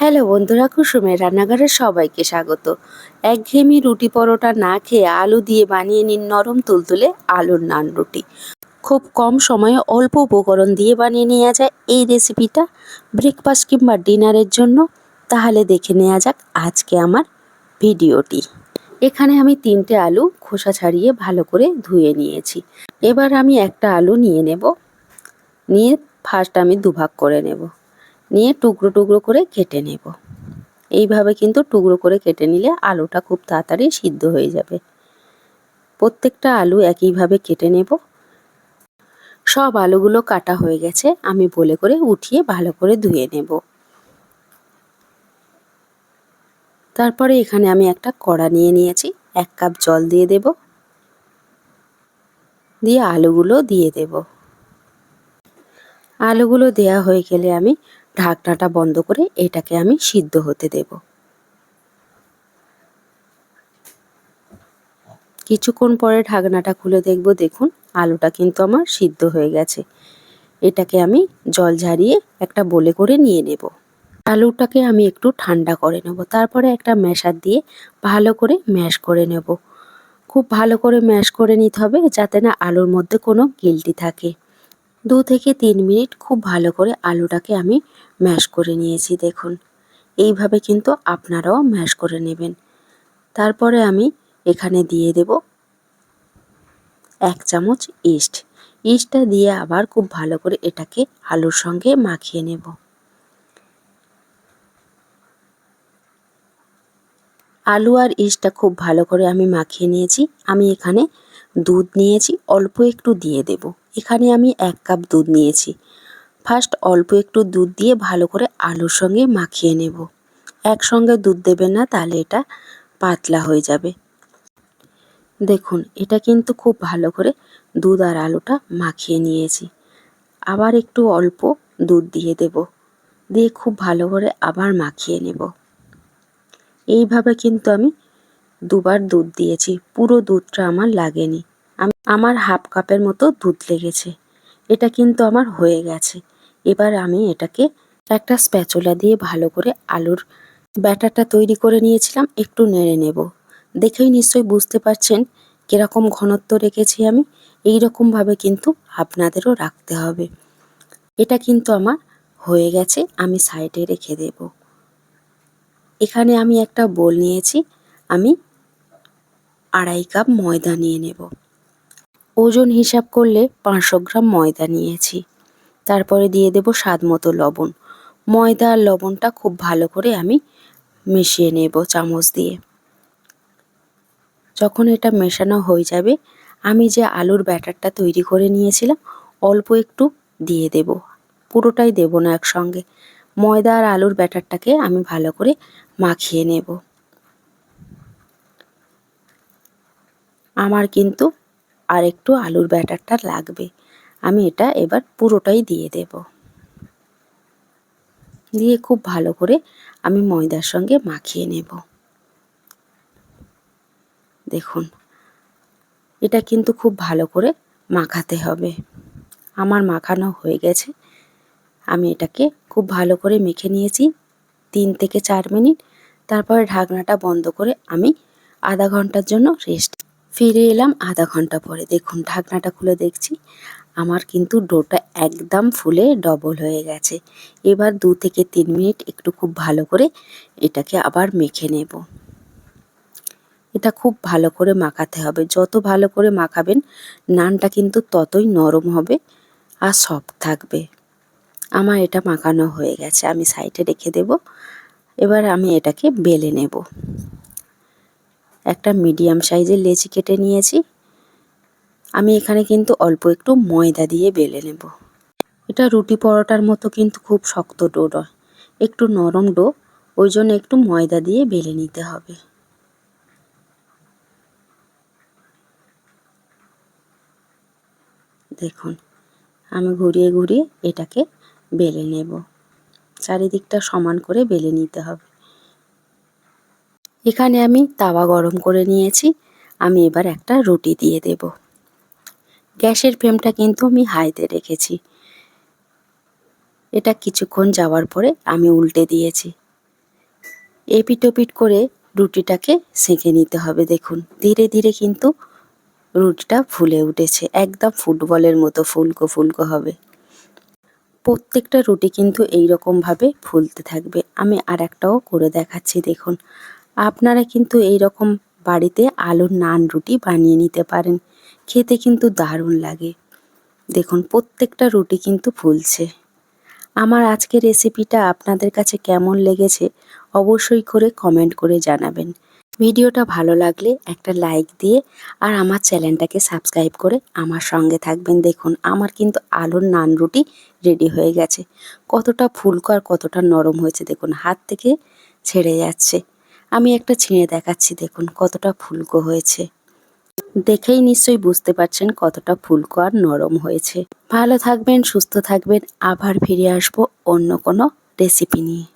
Hello বন্ধুরা, কুসুমের রান্নাঘরে সবাইকে স্বাগত। একঘেয়েমি রুটি পরোটা না খেয়ে আলু দিয়ে বানিয়ে নিন নরম তুলতুলে আলুর নান রুটি। খুব কম সময়ে অল্প উপকরণ দিয়ে বানিয়ে নেওয়া যায় এই রেসিপিটা ব্রেকফাস্ট কিংবা ডিনারের জন্য। তাহলে দেখে নেওয়া যাক আজকে আমার ভিডিওটি। এখানে আমি তিনটে আলু খোসা ছাড়িয়ে ভালো করে ধুয়ে নিয়েছি। এবার আমি একটা আলু নিয়ে নেব। নিয়ে ফার্স্ট আমি দুভাগ করে নেব। নিয়ে টুকরো টুকরো করে কেটে নেব। এইভাবে কিন্তু টুকরো করে কেটে নিলে আলুটা খুব তাড়াতাড়ি সিদ্ধ হয়ে যাবে। প্রত্যেকটা আলু একইভাবে কেটে নেব। সব আলুগুলো কাটা হয়ে গেছে, আমি বলে করে উঠিয়ে ভালো করে ধুয়ে নেব। তারপরে এখানে আমি একটা কড়া নিয়ে নিয়েছি, এক কাপ জল দিয়ে দেব। দিয়ে আলুগুলো দিয়ে দেব। আলুগুলো দেয়া হয়ে গেলে আমি ঢাকনাটা বন্ধ করে এটাকে আমি সিদ্ধ হতে দেব। কিছুক্ষণ পরে ঢাকনাটা খুলে দেখব, দেখুন আলুটা কিন্তু আমার সিদ্ধ হয়ে গেছে। এটাকে আমি জল ঝারিয়ে একটা বলে করে নিয়ে নেব। আলুটাকে আমি একটু ঠান্ডা করে নেব, তারপরে একটা ম্যাশার দিয়ে ভালো করে ম্যাশ করে নেব। খুব ভালো করে ম্যাশ করে নিতে হবে যাতে না আলুর মধ্যে কোনো গিলটি থাকে। দু থেকে তিন মিনিট খুব ভালো করে আলুটাকে আমি ম্যাশ করে নিয়েছি, দেখুন। এইভাবে কিন্তু আপনারাও ম্যাশ করে নেবেন। তারপরে আমি এখানে দিয়ে দেব এক চামচ ইস্ট। ইস্টটা দিয়ে আবার খুব ভালো করে এটাকে আলুর সঙ্গে মাখিয়ে নেব। আলু আর ইস্টটা খুব ভালো করে আমি মাখিয়ে নিয়েছি। আমি এখানে দুধ নিয়েছি, অল্প একটু দিয়ে দেব। এখানে আমি এক কাপ দুধ নিয়েছি। ফার্স্ট অল্প একটু দুধ দিয়ে ভালো করে আলুর সঙ্গে মাখিয়ে নেব। একসঙ্গে দুধ দেবেন না, তাহলে এটা পাতলা হয়ে যাবে। দেখুন, এটা কিন্তু খুব ভালো করে দুধ আর আলুটা মাখিয়ে নিয়েছি। আবার একটু অল্প দুধ দিয়ে দেব। দিয়ে খুব ভালো করে আবার মাখিয়ে নেব। এইভাবে কিন্তু আমি দুবার দুধ দিয়েছি। পুরো দুধটা আমার লাগেনি। আমার হাফ কাপের মতো দুধ লেগেছে। এটা কিন্তু আমার হয়ে গেছে। এবার আমি এটাকে একটা স্প্যাচুলা দিয়ে ভালো করে আলুর ব্যাটারটা তৈরি করে নিয়েছিলাম, একটু নেড়ে নেব। দেখেই নিশ্চয়ই বুঝতে পারছেন কীরকম ঘনত্ব রেখেছি আমি। এই রকমভাবে কিন্তু আপনাদেরও রাখতে হবে। এটা কিন্তু আমার হয়ে গেছে, আমি সাইডে রেখে দেব। এখানে আমি একটা বোল নিয়েছি, আমি আড়াই কাপ ময়দা নিয়ে নেব। ওজন হিসাব করলে পাঁচশো গ্রাম ময়দা নিয়েছি। তারপরে দিয়ে দেব স্বাদ মতো লবণ। ময়দা আর লবণটা খুব ভালো করে আমি মিশিয়ে নেব চামচ দিয়ে। যখন এটা মেশানো হয়ে যাবে, আমি যে আলুর ব্যাটারটা তৈরি করে নিয়েছিলাম, অল্প একটু দিয়ে দেব। পুরোটাই দেব না একসঙ্গে। ময়দা আর আলুর ব্যাটারটাকে আমি ভালো করে মাখিয়ে নেব। আমার কিন্তু আর একটু আলুর ব্যাটারটা লাগবে। আমি এটা এবার পুরোটাই দিয়ে দেব। দিয়ে খুব ভালো করে আমি ময়দার সঙ্গে মাখিয়ে নেব। দেখুন, এটা কিন্তু খুব ভালো করে মাখাতে হবে। আমার মাখানো হয়ে গেছে। আমি এটাকে খুব ভালো করে মেখে নিয়েছি তিন থেকে চার মিনিট। তারপরে ঢাকনাটা বন্ধ করে আমি আধা ঘণ্টার জন্য রেস্ট ফিরে এলাম আধা ঘণ্টা পরে। দেখুন, ঢাকনাটা খুলে দেখছি। আমার কিন্তু ডোটা একদম ফুলে ডবল হয়ে গেছে। এবার দু থেকে তিন মিনিট একটু খুব ভালো করে এটাকে আবার মেখে নেব। এটা খুব ভালো করে মাখাতে হবে। যত ভালো করে মাখাবেন, নানটা কিন্তু ততই নরম হবে আর সফট থাকবে। আমার এটা মাখানো হয়ে গেছে। আমি সাইডে রেখে দেব। এবার আমি এটাকে বেলে নেব। একটা মিডিয়াম সাইজের লেচি কেটে নিয়েছি। আমি এখানে কিন্তু অল্প একটু ময়দা দিয়ে বেলে নেব। এটা রুটি পরোটার মতো কিন্তু খুব শক্ত ডো নয়, একটু নরম ডো, ওই জন্য একটু ময়দা দিয়ে বেলে নিতে হবে। দেখুন, আমি ঘুরিয়ে ঘুরিয়ে এটাকে বেলে নেব। চারিদিকটা সমান করে বেলে নিতে হবে। এখানে আমি তাওয়া গরম করে নিয়েছি। আমি এবার একটা রুটি দিয়ে দেব। গ্যাসের ফ্লেমটা কিন্তু আমি হাইতে রেখেছি। এটা কিছুক্ষণ যাওয়ার পরে আমি উল্টে দিয়েছি। এপিটোপিট করে রুটিটাকে সেঁকে নিতে হবে, দেখুন। ধীরে ধীরে কিন্তু রুটিটা ফুলে উঠেছে। একদম ফুটবলের মতো ফুলকো ফুলকো হবে। প্রত্যেকটা রুটি কিন্তু এই ভাবে ফুলতে থাকবে। আমি আর একটাও করে দেখাচ্ছি, দেখুন। আপনারা কিন্তু এই রকম বাড়িতে আলুর নান রুটি বানিয়ে নিতে পারেন। খেতে কিন্তু দারুণ লাগে। দেখুন, প্রত্যেকটা রুটি কিন্তু ফুলছে। আমার আজকের রেসিপিটা আপনাদের কাছে কেমন লেগেছে অবশ্যই করে কমেন্ট করে জানাবেন। ভিডিওটা ভালো লাগলে একটা লাইক দিয়ে আর আমার চ্যানেলটাকে সাবস্ক্রাইব করে আমার সঙ্গে থাকবেন। দেখুন, আমার কিন্তু আলুর নান রুটি রেডি হয়ে গেছে। কতটা ফুলকো আর কতটা নরম হয়েছে, দেখুন, হাত থেকে ছেড়ে যাচ্ছে। আমি একটা ছিঁড়ে দেখাচ্ছি, দেখুন কতটা ফুলকো হয়েছে। দেখেই নিশ্চয়ই বুঝতে পারছেন কতটা ফুলকো আর নরম হয়েছে। ভালো থাকবেন, সুস্থ থাকবেন, আবার ফিরে আসব অন্য কোনো রেসিপি নিয়ে।